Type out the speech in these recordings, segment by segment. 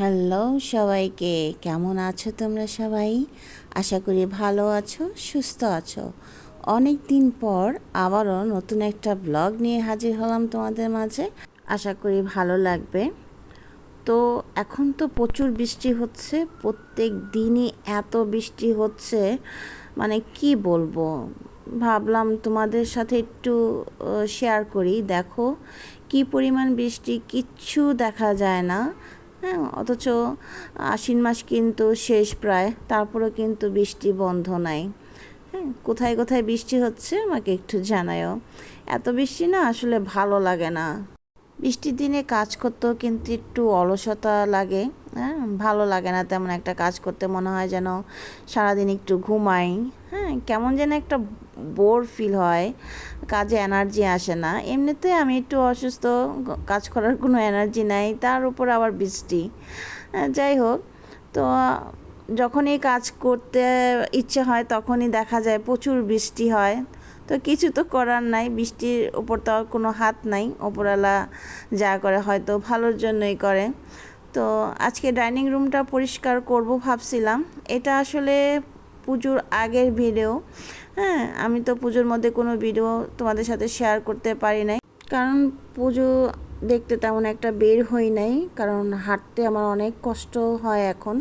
Hello সবাইকে, কেমন আছো তোমরা সবাই? আশা করি ভালো আছো, সুস্থ আছো। অনেক দিন পর আবারও নতুন একটা ব্লগ নিয়ে হাজির হলাম তোমাদের মাঝে। আশা করি ভালো লাগবে। তো এখন তো প্রচুর বৃষ্টি হচ্ছে, প্রত্যেক দিনই এত বৃষ্টি হচ্ছে। মানে কি বলব? ভাবলাম তোমাদের সাথে একটু শেয়ার করি। দেখো, কি পরিমাণ বৃষ্টি, কিচ্ছু দেখা যায় না। হ্যাঁ অথচ আশ্বিন মাস কিন্তু শেষ প্রায়, তারপরেও কিন্তু বৃষ্টি বন্ধ নাই। হ্যাঁ কোথায় কোথায় বৃষ্টি হচ্ছে আমাকে একটু জানায়ও। এত বৃষ্টি না আসলে ভালো লাগে না। বৃষ্টির দিনে কাজ করতেও কিন্তু একটু অলসতা লাগে। হ্যাঁ ভালো লাগে না তেমন একটা কাজ করতে, মনে হয় যেন সারাদিন একটু ঘুমাই। হ্যাঁ কেমন যেন একটা বোর ফিল হয়, কাজে এনার্জি আসে না। এমনিতে আমি একটু অসুস্থ, কাজ করার কোনো এনার্জি নাই, তার উপর আবার বৃষ্টি। যাই হোক, তো যখনই কাজ করতে ইচ্ছে হয় তখনই দেখা যায় প্রচুর বৃষ্টি হয়। তো কিছু তো করার নাই, বৃষ্টির ওপর তো কোনো হাত নাই, ওপরওয়ালা যা করে হয়তো ভালোর জন্যই করে। তো আজকে ডাইনিং রুমটা পরিষ্কার করব ভাবছিলাম। এটা আসলে পুজোর আগের ভিডিও। হ্যাঁ আমি তো পুজোর মধ্যে কোনো ভিডিও তোমাদের সাথে শেয়ার করতে পারি নাই। কারণ পুজো দেখতে তেমন একটা বের হই নাই, কারণ হাঁটতে আমার অনেক কষ্ট হয় এখন।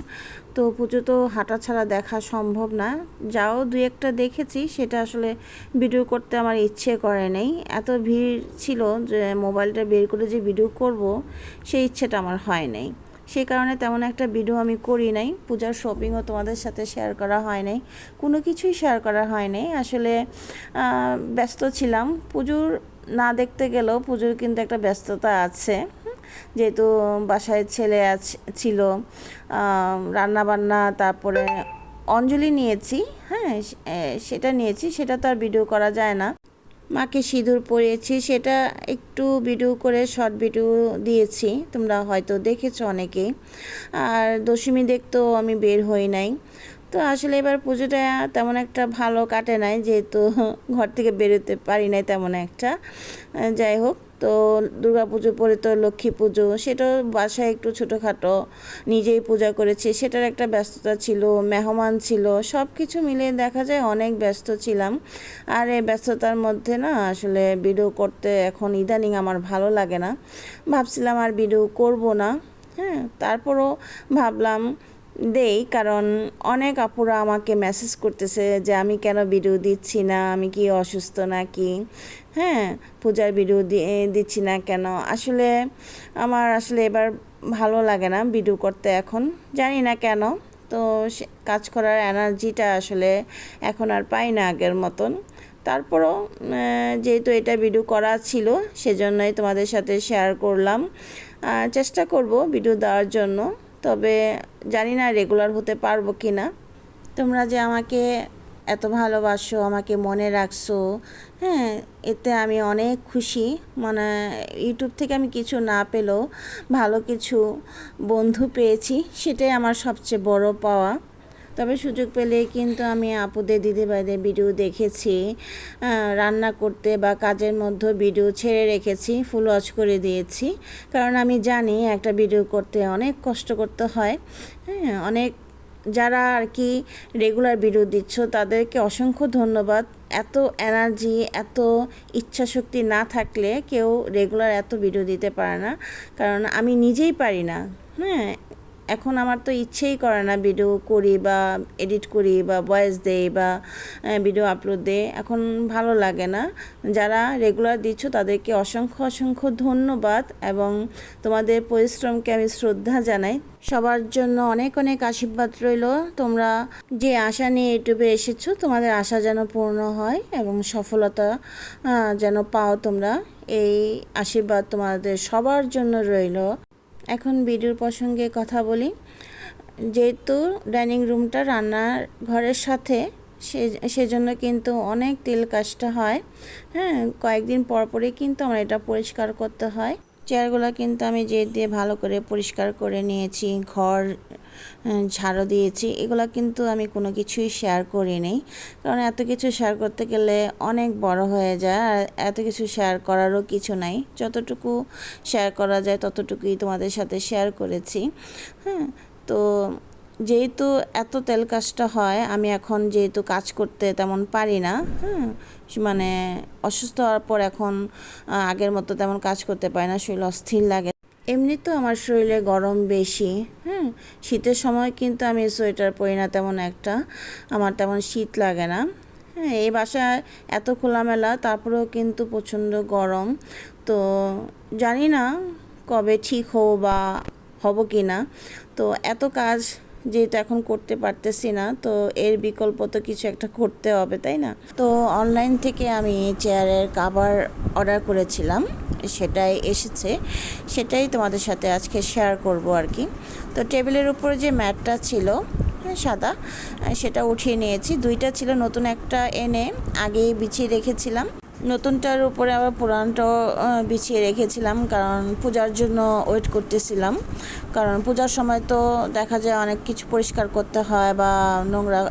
তো পুজো তো হাঁটা ছাড়া দেখা সম্ভব না। যাও দুই একটা দেখেছি, সেটা আসলে ভিডিও করতে আমার ইচ্ছে করে নেই। এত ভিড় ছিল যে মোবাইলটা বের করে যে ভিডিও করব, সেই ইচ্ছেটা আমার হয় নাই। সেই কারণে তেমন একটা ভিডিও আমি করি নাই। পূজার শপিংও তোমাদের সাথে শেয়ার করা হয় নাই। কোনো কিছুই শেয়ার করা হয় নাই। আসলে ব্যস্ত ছিলাম। পুজোর না দেখতে গেলেও পুজোর কিন্তু একটা ব্যস্ততা আছে। যেহেতু বাসায় ছেলে আছে, ছিল রান্না বান্না তারপরে অঞ্জলি নিয়েছি। হ্যাঁ সেটা নিয়েছি। সেটা তো আর ভিডিও করা যায় না। মাকে সিঁদুর পরিয়েছি, সেটা একটু ভিডিও করে, শর্ট ভিডিও দিয়েছি। তোমরা হয়তো দেখেছ অনেকেই। আর দশমী দেখতেও আমি বের হই নাই। তো আসলে এবার পুজোটা তেমন একটা ভালো কাটে নাই, যেহেতু ঘর থেকে বেরোতে পারি নাই তেমন একটা। যাই হোক, তো দুর্গা পুজো পরে তো লক্ষ্মী পুজো, সেটাও বাসায় একটু ছোটোখাটো নিজেই পূজা করেছি। সেটার একটা ব্যস্ততা ছিল, মেহমান ছিল সব কিছু মিলিয়ে দেখা যায় অনেক ব্যস্ত ছিলাম। আর এই ব্যস্ততার মধ্যে না, আসলে ভিডিও করতে এখন ইদানিং আমার ভালো লাগে না। ভাবছিলাম আর ভিডিও করব না হ্যাঁ তারপরও ভাবলাম দেই, কারণ অনেক আপুরা আমাকে মেসেজ করতেছে যে, আমি কেন ভিডিও দিচ্ছি না? আমি কি অসুস্থ নাকি? হ্যাঁ পূজার ভিডিও দিচ্ছি না কেন? আসলে আমার আসলে এবার ভালো লাগে না ভিডিও করতে এখন, জানি না কেন। তো কাজ করার এনার্জিটা আসলে এখন আর পাই না আগের মতন। তারপরও যেহেতু এটা ভিডিও করা ছিল, সেজন্যই তোমাদের সাথে শেয়ার করলাম। চেষ্টা করব ভিডিও দেওয়ার জন্য। তবে জানি না রেগুলার হতে পারব কি না তোমরা যে আমাকে এত ভালোবাসো, আমাকে মনে রাখছো হ্যাঁ এতে আমি অনেক খুশি। মানে ইউটিউব থেকে আমি কিছু না পেলেও ভালো কিছু বন্ধু পেয়েছি, সেটাই আমার সবচেয়ে বড় পাওয়া। তবে সুযোগ পেলে কিন্তু আমি আপুদের দিদিভাইদের ভিডিও দেখেছি রান্না করতে বা কাজের মধ্যে ভিডিও ছেড়ে রেখেছি ফুল ওয়াচ করে দিয়েছি। কারণ আমি জানি একটা ভিডিও করতে অনেক কষ্ট করতে হয়। হ্যাঁ অনেক যারা আর কি রেগুলার ভিডিও দিচ্ছ, তাদেরকে অসংখ্য ধন্যবাদ। এত এনার্জি এত ইচ্ছা শক্তি না থাকলে কেউ রেগুলার এত ভিডিও দিতে পারে না। কারণ আমি নিজেই পারি না। হ্যাঁ এখন আমার তো ইচ্ছেই করে না ভিডিও করি বা এডিট করি বা ভয়েস দেই বা ভিডিও আপলোড দেই। এখন ভালো লাগে না। যারা রেগুলার দিচ্ছ তাদেরকে অসংখ্য অসংখ্য ধন্যবাদ এবং তোমাদের পরিশ্রমকে আমি শ্রদ্ধা জানাই। সবার জন্য অনেক অনেক আশীর্বাদ রইল। তোমরা যে আশা নিয়ে ইউটিউবে এসেছ, তোমাদের আশা যেন পূর্ণ হয় এবং সফলতা যেন পাও তোমরা। এই আশীর্বাদ তোমাদের সবার জন্য রইল। এখন ভিডিওর প্রসঙ্গে কথা বলি। যেহেতু ডাইনিং রুমটা রান্নার ঘরের সাথে, সে, সেজন্য কিন্তু অনেক তেল কাজটা হয়। হ্যাঁ কয়েকদিন পর পরে কিন্তু আমার এটা পরিষ্কার করতে হয়। চেয়ারগুলো কিন্তু আমি যে দিয়ে ভালো করে পরিষ্কার করে নিয়েছি, ঘর ঝাড়ু দিয়েছি। এগুলো কিন্তু আমি কোনো কিছুই শেয়ার করি করিনি। কারণ এত কিছু শেয়ার করতে গেলে অনেক বড় হয়ে যায় আর এত কিছু শেয়ার করারও কিছু নাই। যতটুকু শেয়ার করা যায় ততটুকুই তোমাদের সাথে শেয়ার করেছি। হ্যাঁ তো যেহেতু এত তেল কাজটা হয়, আমি এখন যেহেতু কাজ করতে তেমন পারি না হ্যাঁ মানে অসুস্থ হওয়ার পর এখন আগের মতো তেমন কাজ করতে পারি না, শরীর অস্থির লাগে। এমনি তো আমার শরীরে গরম বেশি হ্যাঁ শীতের সময় কিন্তু আমি সোয়েটার পরি না তেমন একটা, আমার তেমন শীত লাগে না। হ্যাঁ এই বাসায় এত খোলামেলা, তারপরেও কিন্তু প্রচণ্ড গরম। তো জানি না কবে ঠিক হব বা হব কি না তো এত কাজ যেহেতু এখন করতে পারতেছি না তো এর বিকল্প তো কিছু একটা করতে হবে তাই না? তো অনলাইন থেকে আমি চেয়ারের কাভার অর্ডার করেছিলাম সেটাই এসেছে। সেটাই তোমাদের সাথে আজকে শেয়ার করব আর কি। তো টেবিলের উপরে যে ম্যাটটা ছিল হ্যাঁ, সাদা সেটা উঠিয়ে নিয়েছি। দুইটা ছিল নতুন একটা এনে আগেই বিছিয়ে রেখেছিলাম। নতুনটার উপরে আবার পুরানটাও বিছিয়ে রেখেছিলাম, কারণ পূজার জন্য ওয়েট করতেছিলাম। কারণ পূজার সময় তো দেখা যায় অনেক কিছু পরিষ্কার করতে হয় বা নোংরা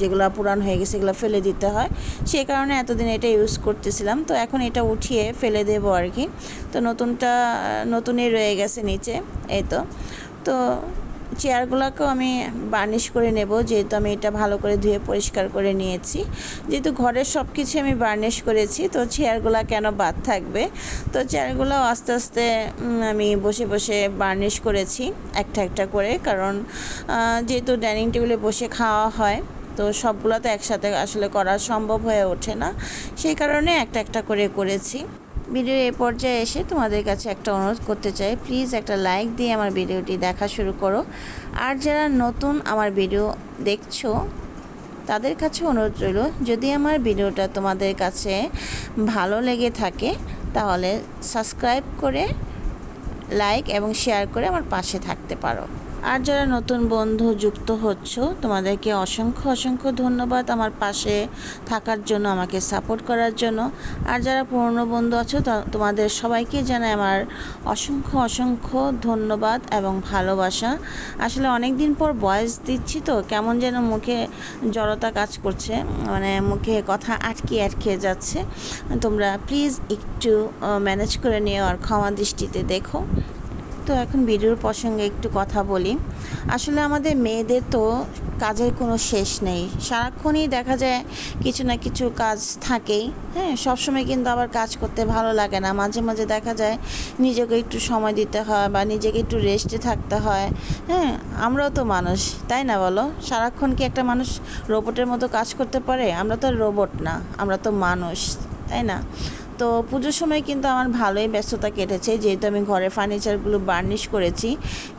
যেগুলো পুরান হয়ে গেছে এগুলো ফেলে দিতে হয়। সেই কারণে এতদিন এটা ইউজ করতেছিলাম। তো এখন এটা উঠিয়ে ফেলে দেবো আর কি। তো নতুনটা, নতুনই রয়ে গেছে নিচে, এই তো। তো চেয়ারগুলোকেও আমি বার্নিশ করে নেব, যেহেতু আমি এটা ভালো করে ধুয়ে পরিষ্কার করে নিয়েছি। যেহেতু ঘরের সব কিছু আমি বার্নিশ করেছি, তো চেয়ারগুলো কেন বাদ থাকবে? তো চেয়ারগুলো আস্তে আস্তে আমি বসে বসে বার্নিশ করেছি, একটা একটা করে, কারণ যেহেতু ডাইনিং টেবিলে বসে খাওয়া হয়, তো সবগুলো তো একসাথে আসলে করা সম্ভব হয়ে ওঠে না। সেই কারণে একটা একটা করে করেছি। ভিডিও এ পর্যায়ে এসে তোমাদের কাছে একটা অনুরোধ করতে চাই। প্লিজ একটা লাইক দিয়ে আমার ভিডিওটি দেখা শুরু করো। আর যারা নতুন আমার ভিডিও দেখছ, তাদের কাছে অনুরোধ রইল, যদি আমার ভিডিওটা তোমাদের কাছে ভালো লেগে থাকে, তাহলে সাবস্ক্রাইব করে, লাইক এবং শেয়ার করে আমার পাশে থাকতে পারো। আর যারা নতুন বন্ধু যুক্ত হচ্ছ, তোমাদেরকে অসংখ্য অসংখ্য ধন্যবাদ আমার পাশে থাকার জন্য, আমাকে সাপোর্ট করার জন্য। আর যারা পুরনো বন্ধু আছো তোমাদের সবাইকে জানাই আমার অসংখ্য অসংখ্য ধন্যবাদ এবং ভালোবাসা। আসলে অনেক দিন পর বয়স দিচ্ছি তো, কেমন যেন মুখে জড়তা কাজ করছে মানে মুখে কথা আটকে আটকে যাচ্ছে। তোমরা প্লিজ একটু ম্যানেজ করে নিও আর ক্ষমা দৃষ্টিতে দেখো। তো এখন ভিডিওর প্রসঙ্গে একটু কথা বলি। আসলে আমাদের মেয়েদের তো কাজের কোনো শেষ নেই। সারাক্ষণই দেখা যায় কিছু না কিছু কাজ থাকেই। হ্যাঁ সবসময় কিন্তু আবার কাজ করতে ভালো লাগে না। মাঝে মাঝে দেখা যায় নিজেকে একটু সময় দিতে হয় বা নিজেকে একটু রেস্টে থাকতে হয়। হ্যাঁ আমরাও তো মানুষ, তাই না বলো? সারাক্ষণ কি একটা মানুষ রোবটের মতো কাজ করতে পারে? আমরা তো রোবট না, আমরা তো মানুষ, তাই না? তো পুজোর সময় কিন্তু আমার ভালোই ব্যস্ততা কেটেছে। যেহেতু আমি ঘরের ফার্নিচারগুলো বার্নিশ করেছি,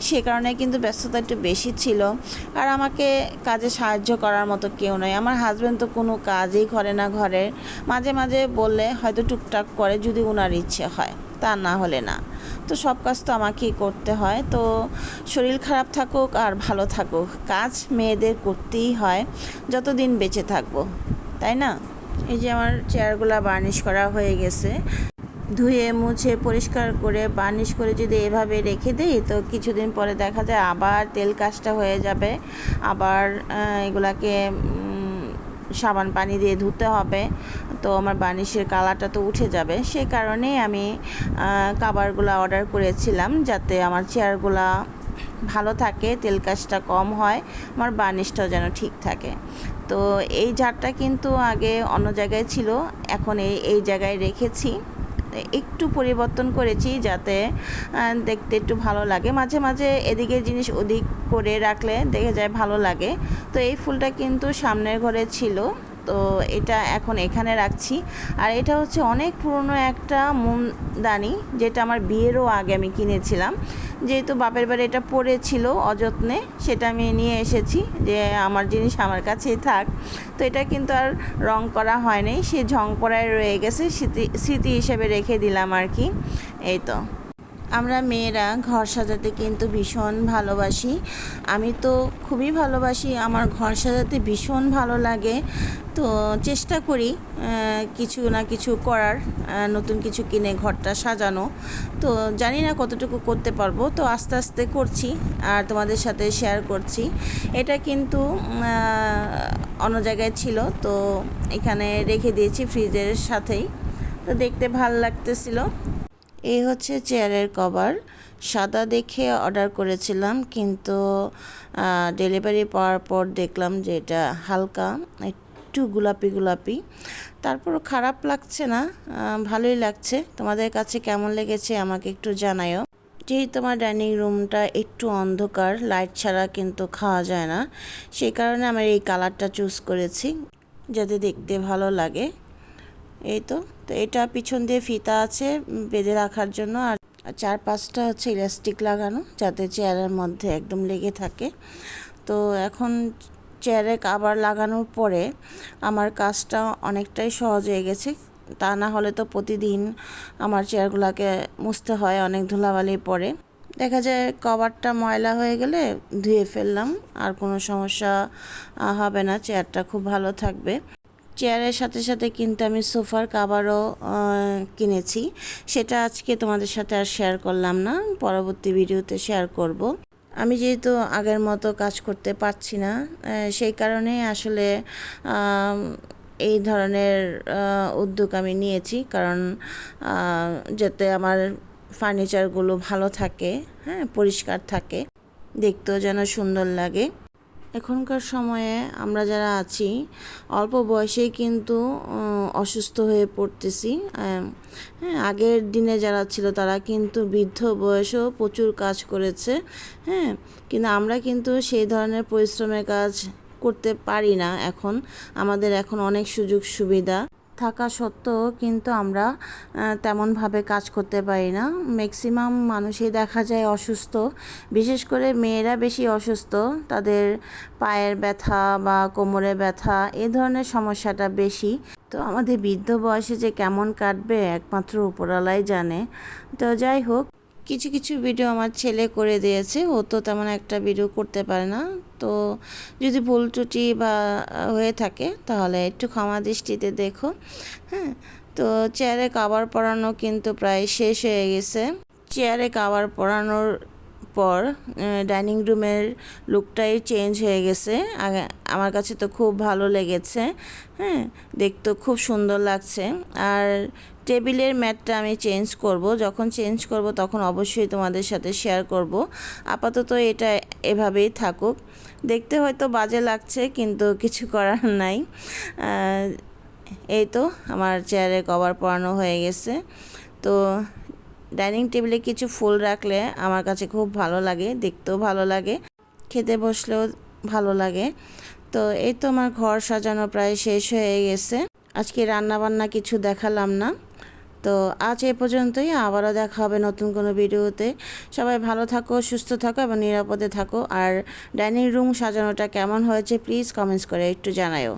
সে কারণে কিন্তু ব্যস্ততা একটু বেশি ছিল। আর আমাকে কাজে সাহায্য করার মতো কেউ নয় আমার হাজব্যান্ড তো কোনো কাজই করে না ঘরের মাঝে মাঝে বললে হয়তো টুকটাক করে যদি ওনার ইচ্ছে হয়, তা না হলে না। তো সব কাজ তো আমাকেই করতে হয়। তো শরীর খারাপ থাকুক আর ভালো থাকুক, কাজ মেয়েদের করতেই হয়। যতদিন বেঁচে থাকব, তাই না? এই যে আমার চেয়ারগুলো বার্নিশ করা হয়ে গেছে। ধুয়ে, মুছে, পরিষ্কার করে বার্নিশ করে যদি এভাবে রেখে দিই, তো কিছুদিন পরে দেখা যায় আবার তেল কাজটা হয়ে যাবে। আবার এগুলাকে সাবান পানি দিয়ে ধুতে হবে। তো আমার বার্নিশের কালারটা তো উঠে যাবে। সে কারণেই আমি কাবারগুলো অর্ডার করেছিলাম যাতে আমার চেয়ারগুলা ভালো থাকে, তেল কাজটা কম হয়, আমার বার্নিশটাও যেন ঠিক থাকে। তো এই ঝাড়টা কিন্তু আগে অন্য জায়গায় ছিল, এখন এই এই জায়গায় রেখেছি। একটু পরিবর্তন করেছি যাতে দেখতে একটু ভালো লাগে। মাঝে মাঝে এদিকে জিনিস ওদিক করে রাখলে দেখে যায় ভালো লাগে। তো এই ফুলটা কিন্তু সামনের ঘরে ছিল। তো এটা এখন এখানে রাখছি। আর এটা হচ্ছে অনেক পুরনো একটা মুমদানি যেটা আমার বিয়েরও আগে আমি কিনেছিলাম। যেহেতু বাপের বাড়ি এটা পড়েছিল অযত্নে, সেটা আমি নিয়ে এসেছি যে আমার জিনিস আমার কাছেই থাক। তো এটা কিন্তু আর রং করা হয়নি, সে ঝং পড়ায় রয়ে গেছে, স্মৃতি স্মৃতি হিসেবে রেখে দিলাম আর কি। এই তো। আমরা মেয়েরা ঘর সাজাতে কিন্তু ভীষণ ভালোবাসি। আমি তো খুবই ভালোবাসি, আমার ঘর সাজাতে ভীষণ ভালো লাগে। তো চেষ্টা করি কিছু না কিছু করার নতুন কিছু কিনে ঘরটা সাজানো। তো জানি না কতটুকু করতে পারব, তো আস্তে আস্তে করছি আর তোমাদের সাথে শেয়ার করছি। এটা কিন্তু অন্য জায়গায় ছিল, তো এখানে রেখে দিয়েছি ফ্রিজের সাথেই। তো দেখতে ভালো লাগতেছিল। এই হচ্ছে চেয়ারের কভার। সাদা দেখে অর্ডার করেছিলাম, কিন্তু ডেলিভারি পাওয়ার পর দেখলাম যে এটা হালকা, একটু গোলাপি গোলাপি। তারপর খারাপ লাগছে না ভালোই লাগছে। তোমাদের কাছে কেমন লেগেছে আমাকে একটু জানায়ও। যেহেতু আমার ডাইনিং রুমটা একটু অন্ধকার, লাইট ছাড়া কিন্তু খাওয়া যায় না। সেই কারণে আমি এই কালারটা চুজ করেছি, যাতে দেখতে ভালো লাগে। এই তো তো এটা পিছন দিয়ে ফিতা আছে বেঁধে রাখার জন্য, আর চার পাঁচটা হচ্ছে ইলাস্টিক লাগানো, যাতে চেয়ারের মধ্যে একদম লেগে থাকে। তো এখন চেয়ারে কাবার লাগানোর পরে আমার কাজটা অনেকটাই সহজ হয়ে গেছে। তা না হলে তো প্রতিদিন আমার চেয়ারগুলোকে মুছতে হয়, অনেক ধুলাবালি পড়ে দেখা যায় কভারটা ময়লা হয়ে গেলে ধুয়ে ফেললাম, আর কোনো সমস্যা হবে না, চেয়ারটা খুব ভালো থাকবে। চেয়ারের সাথে সাথে কিন্তু আমি সোফার কাভারও কিনেছি। সেটা আজকে তোমাদের সাথে আর শেয়ার করলাম না। পরবর্তী ভিডিওতে শেয়ার করব। আমি যেহেতু আগের মতো কাজ করতে পারছি না সেই কারণে আসলে এই ধরনের উদ্যোগ আমি নিয়েছি। কারণ যাতে আমার ফার্নিচারগুলো ভালো থাকে হ্যাঁ পরিষ্কার থাকে, দেখতেও যেন সুন্দর লাগে। এখনকার সময়ে আমরা যারা আছি, অল্প বয়সেই কিন্তু অসুস্থ হয়ে পড়তেছি। হ্যাঁ আগের দিনে যারা ছিল তারা কিন্তু বৃদ্ধ বয়সেও প্রচুর কাজ করেছে। হ্যাঁ কিন্তু আমরা কিন্তু সেই ধরনের পরিশ্রমের কাজ করতে পারি না এখন। আমাদের এখন অনেক সুযোগ সুবিধা থাকা সত্ত্বেও কিন্তু আমরা তেমনভাবে কাজ করতে পারি না। ম্যাক্সিমাম মানুষই দেখা যায় অসুস্থ। বিশেষ করে মেয়েরা বেশি অসুস্থ। তাদের পায়ের ব্যথা বা কোমরে ব্যথা, এ ধরনের সমস্যাটা বেশি। তো আমাদের বৃদ্ধ বয়সে যে কেমন কাটবে একমাত্র উপরালাই জানে। তো যাই হোক কিছু কিছু ভিডিও আমার ছেলে করে দিয়েছে। ও তো তেমন একটা ভিডিও করতে পারে না। তো যদি ভুল ত্রুটি বা হয়ে থাকে, তাহলে একটু ক্ষমা দৃষ্টিতে দেখো। হ্যাঁ তো চেয়ারে কাভার পরানো কিন্তু প্রায় শেষ হয়ে গেছে। চেয়ারে কাভার পরানোর পর ডাইনিং রুমের লুকটাই চেঞ্জ হয়ে গেছে। আমার কাছে তো খুব ভালো লেগেছে। হ্যাঁ দেখতে খুব সুন্দর লাগছে। আর টেবিলের ম্যাটটা আমি চেঞ্জ করব। যখন চেঞ্জ করব, তখন অবশ্যই তোমাদের সাথে শেয়ার করব। আপাতত এটা এভাবেই থাকুক। দেখতে হয়তো বাজে লাগছে, কিন্তু কিছু করার নাই। এই তো, আমার চেয়ারে কভার পরানো হয়ে গেছে। তো, ডাইনিং টেবিলে কিছু ফুল রাখলে আমার কাছে খুব ভালো লাগে, দেখতেও ভালো লাগে, খেতে বসলেও ভালো লাগে। তো, এই তো আমার ঘর সাজানো প্রায় শেষ হয়ে গেছে। আজকে রান্না বান্না কিছু দেখালাম না। তো আজ এ পর্যন্তই, আবারও দেখা হবে নতুন কোনো ভিডিওতে। সবাই ভালো থাকো, সুস্থ থাকো এবং নিরাপদে থাকো। আর ডাইনিং রুম সাজানোটা কেমন হয়েছে প্লিজ কমেন্টস করে একটু জানায়ও।